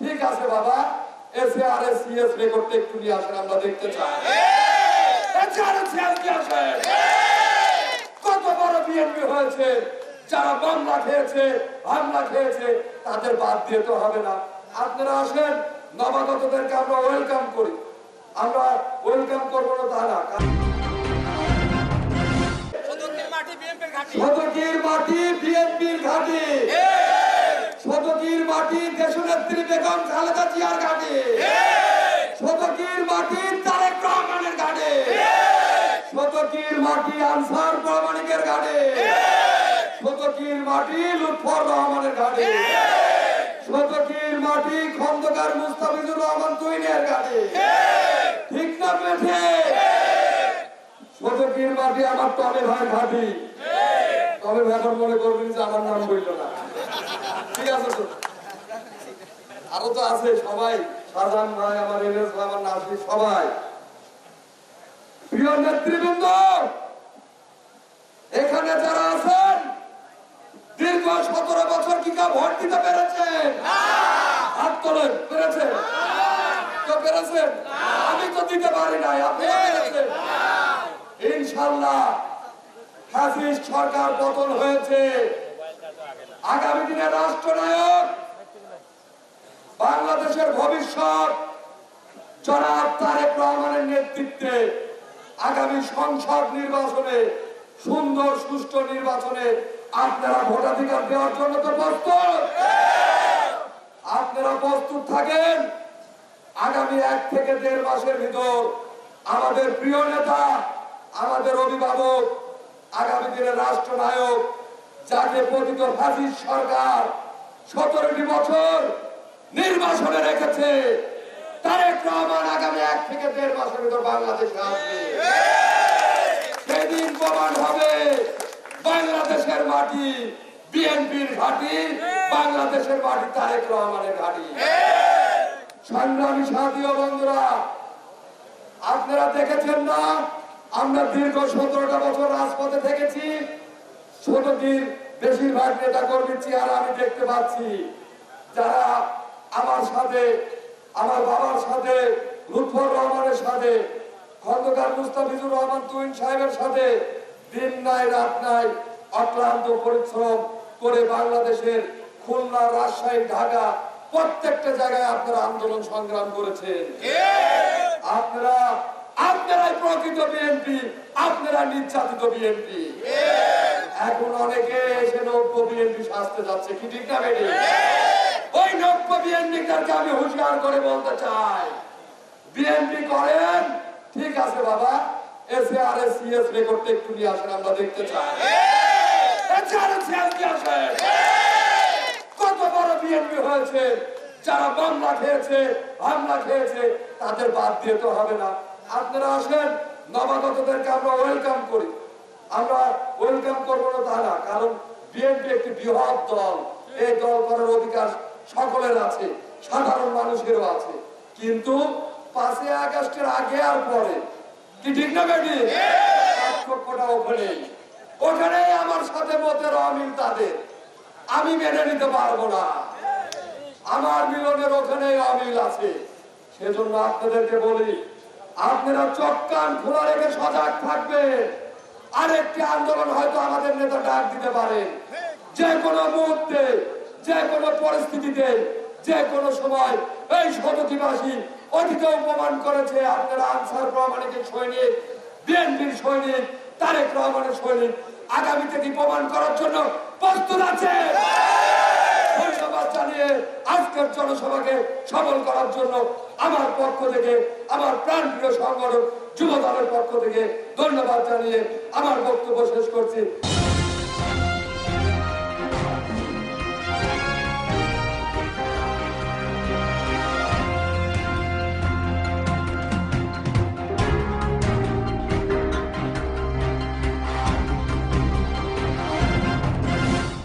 ঠিক আছে বাবা এসে আর এস সিএস রেকর্ডটা একটু নিয়ে আসেন আমরা দেখতে চাই। এসে এস। কত বড় বিএনপি হয়েছে যারা মামলা খেয়েছে হামলা খেয়েছে তাদের বাদ দিয়ে তো হবে না। আপনারা আসেন নবাগতদেরকে আমরা ওয়েলকাম করি। আমরা ওয়েলকাম করব না তা না। সদকের মাটি বিএনপির ঘাঁটি শতকীর মাটি বিএনপির ঘাটি শতকীর মাটি দেশনেত্রী বেগম খালেদা জিয়ার ঘাটি। শতকীর মাটি তারেক রহমানের ঘাটি। শতকীর মাটি আনসার প্রামাণিকের ঘাটি। শতকীর মাটি লুৎফর রহমানের ঘাটি। শতকীর মাটি খন্দকার মুস্তাফিজুর রহমান তুইনের ঘাটি। ঠিক না শতকীর মাটি আমার ভাই তবে মনে করবেন যে আমার নাম বলল না। ঠিক আছে আরও তো আছে সবাই। ভাই আমার ভাই আমার নাসি সবাই। প্রিয় নেতৃবৃন্দ এখানে যারা আছেন দীর্ঘ সতেরো বছর কি ভোট দিতে পেরেছেন হাত তোলেন পেরেছেন তো পেরেছেন আমি তো দিতে পারি নাই আপনি পেরেছেন। ইনশাল্লাহ হাসিস সরকার পতন হয়েছে। আগামী দিনে রাষ্ট্রনায়ক বাংলাদেশের ভবিষ্যৎ। জনাব তারেক রহমানের নেতৃত্বে আগামী সংসদ নির্বাচনে, সুন্দর, সুষ্ঠু নির্বাচনে আপনারা ভোটাধিকার দেওয়ার জন্য তো প্রস্তুত। আপনারা প্রস্তুত থাকেন। আগামী এক থেকে দেড় মাসের ভিতর আমাদের প্রিয় নেতা, আমাদের অভিভাবক, আগামী দিনের রাষ্ট্রনায়ক, যাকে পতিত ফাঁসির সরকার সতেরোটি বছর নির্বাসনে রেখেছে। তারেক রহমান আগামী এক থেকে দেড় মাসের ভিতর বাংলাদেশে আসবে। সেদিন প্রমাণ হবে বাংলাদেশের মাটি, বিএনপির ঘাটি, বাংলাদেশের মাটি তারেক রহমানের ঘাটি। সংগ্রামী সাথী ও বন্ধুরা, আপনারা দেখেছেন না? আমরা দীর্ঘ সতেরোটা বছর রাজপথে থেকেছি। ছোটটির বেশিরভাগ নেতা কর্মীর চেহারা আমি দেখতে পাচ্ছি। আমার সাথে, আমার বাবার সাথে, লুৎফর রহমানের সাথে, খন্দকার মুস্তাফিজুর রহমান তুইন সাহেবের সাথে দিন নাই, রাত নাই অক্লান্ত পরিশ্রম করে বাংলাদেশের খুলনা, রাজশাহী, ঢাকা প্রত্যেকটা জায়গায় আপনারা আন্দোলন সংগ্রাম করেছেন। আপনারা, আপনারাই প্রকৃত বিএনপি আপনারা নির্যাতিত বিএনপি এখন অনেকে এসে নব্য বিএনপি সাজতে যাচ্ছে, কি ঠিক না ওই নব্য বিএনপিটাকে আমি হুঁশিয়ার করে বলতে চাই। বিএনপি করেন? ঠিক আছে বাবা। এসে আমরা আর এস কত বড় খেয়েছে খেয়েছে, তাদের বাদ হবে না। আপনারা আমরা করি। আমরা করব তা না, কারণ বিএনপি একটি বৃহৎ দল। এই দল করার অধিকার সকলের আছে, সাধারণ মানুষেরও আছে। কিন্তু পাঁচই আগস্টের আগে আর পরে। আপনারা চোখ কান খোলা রেখে সজাগ থাকবেন। আরেকটি আন্দোলন হয়তো আমাদের নেতা ডাক দিতে পারেন। যে কোনো মুহূর্তে যে কোনো পরিস্থিতিতে, যে কোনো সময় এই শতকিবাসী অতীতেও প্রমাণ করেছে আপনারা আনসার প্রমাণিকের সৈনিক, বিএনপির সৈনিক, তারেক রহমানের সৈনিক। আগামীতে কি প্রমাণ করার জন্য প্রস্তুত আছে। আজকের জনসভাকে সফল করার জন্য আমার পক্ষ থেকে, আমার প্রাণপ্রিয় সংগঠন যুব দলের পক্ষ থেকে ধন্যবাদ জানিয়ে আমার বক্তব্য শেষ করছি।